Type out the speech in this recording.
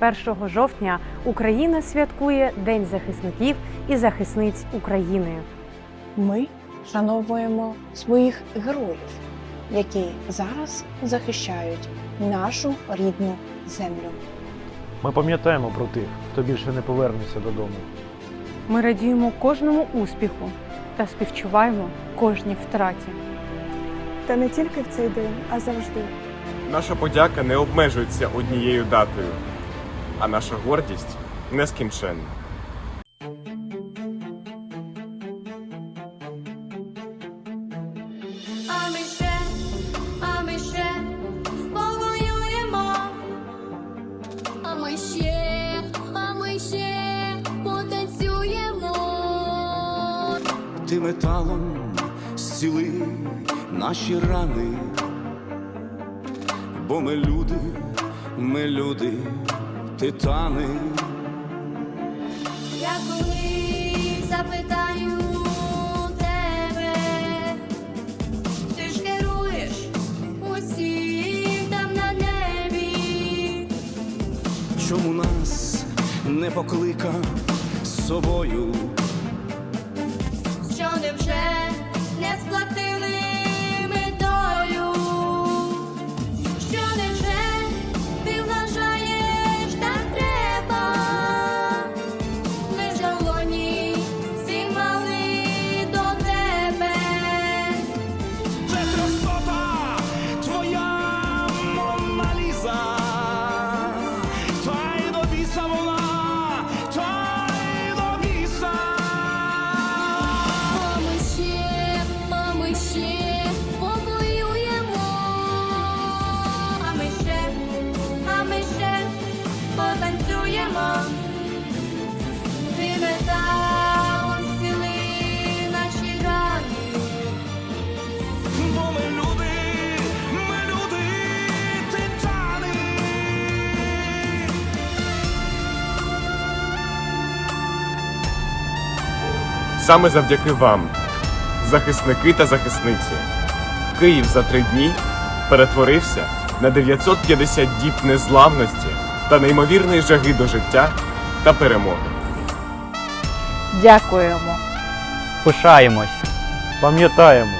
21 жовтня Україна святкує День захисників і захисниць України. Ми шановуємо своїх героїв, які зараз захищають нашу рідну землю. Ми пам'ятаємо про тих, хто більше не повернеться додому. Ми радіємо кожному успіху та співчуваємо кожній втраті. Та не тільки в цей день, а завжди. Наша подяка не обмежується однією датою, а наша гордість нескінченна. А ми ще, а ми ще повоюємо. А ми ще, а ми ще потанцюємо. ти металом зціли наші рани, бо ми люди, ми люди, титани. Я коли запитаю тебе, ти ж керуєш усім там на небі. Чому нас не покликав з собою? Потанцюємо. Ти металом наші рани. Бо ми люди, ми люди, титани. Саме завдяки вам, захисники та захисниці, Київ за три дні перетворився на 950 діб незламності та неймовірної жаги до життя та перемоги. Дякуємо! Пишаємось. Пам'ятаємо,